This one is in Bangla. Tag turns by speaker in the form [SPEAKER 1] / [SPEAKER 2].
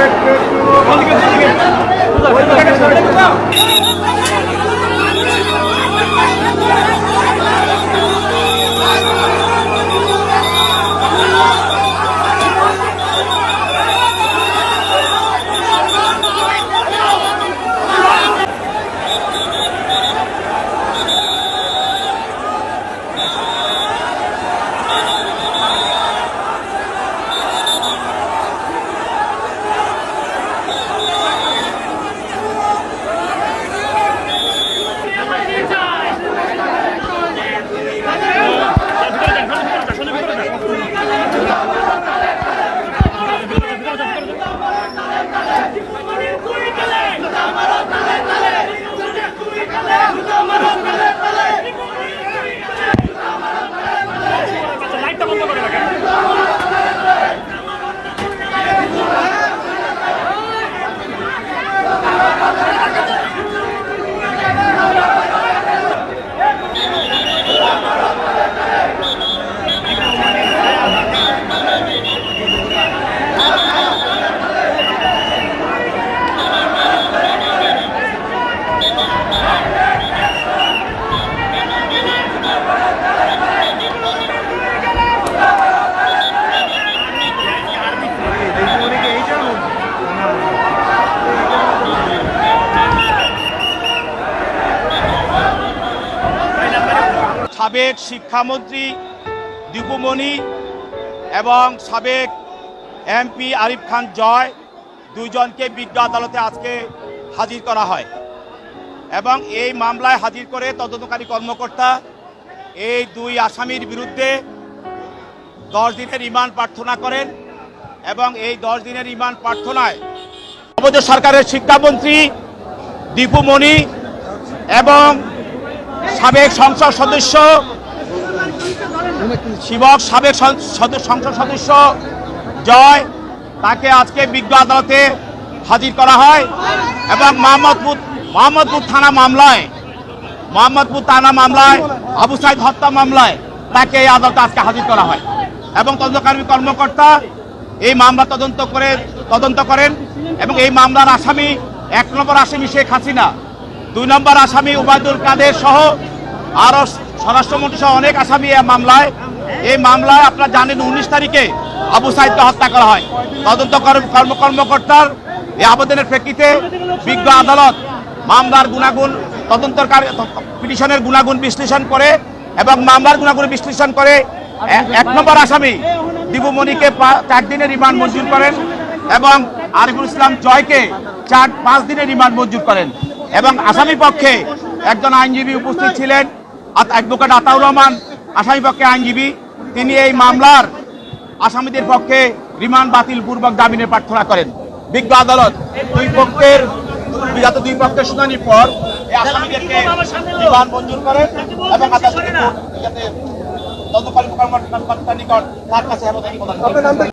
[SPEAKER 1] একটু সাবেক শিক্ষামন্ত্রী দীপুমণি এবং সাবেক এমপি আরিফ খান জয় দুইজনকে বিজ্ঞ আদালতে আজকে হাজির করা হয়। এবং এই মামলায় হাজির করে তদন্তকারী কর্মকর্তা এই দুই আসামির বিরুদ্ধে দশ দিনের রিমান্ড প্রার্থনা করেন এবং এই দশ দিনের রিমান্ড প্রার্থনায় অবৈধ সরকারের শিক্ষামন্ত্রী দীপু মণি এবং সাবেক সংসদ সদস্য, শিবক সাবেক সংসদ সদস্য জয়, তাকে আজকে বিজ্ঞ আদালতে হাজির করা হয় এবং মোহাম্মদপুর মোহাম্মদপুর থানা মামলায় মোহাম্মদপুর থানা মামলায়, আবু সাইদ হত্যা মামলায় তাকে এই আদালতে আজকে হাজির করা হয় এবং তদন্তকারী কর্মকর্তা এই মামলা তদন্ত করে, তদন্ত করেন এবং এই মামলার আসামি এক নম্বর আসামি শেখ হাসিনা, দুই নম্বর আসামি উবায়দুল কাদের সহ আরও স্বরাষ্ট্রমন্ত্রী সহ অনেক আসামি এই মামলায়। এই মামলায় আপনারা জানেন উনিশ তারিখে আবু সাহিত্য হত্যা করা হয়। তদন্ত কর্ম- কর্ম, কর্মকর্তার এই আবেদনের প্রেক্ষিতে বিজ্ঞ আদালত মামলার গুণাগুণ তদন্তকারী পিটিশনের গুণাগুণ বিশ্লেষণ করে এবং মামলার গুণাগুণ বিশ্লেষণ করে এক নম্বর আসামি দিবুমণিকে চার দিনের রিমান্ড মঞ্জুর করেন এবং আরিফুল ইসলাম জয়কে চার, পাঁচ দিনের রিমান্ড মঞ্জুর করেন। এবং আসামি পক্ষে একজন আইনজীবী উপস্থিত ছিলেন অ্যাডভোকেট আতাউর রহমান, আসামি পক্ষে আইনজীবী। তিনি এই মামলার আসামিদের পক্ষে রিমান্ড বাতিল পূর্বক জামিনের প্রার্থনা করেন। বিজ্ঞ আদালত দুই পক্ষের বিগত দুই পক্ষের শুনানির পর আসামিদেরকে রিমান্ড মঞ্জুর করেন এবং আদালত তদন্তকারী নিকট তার কাছে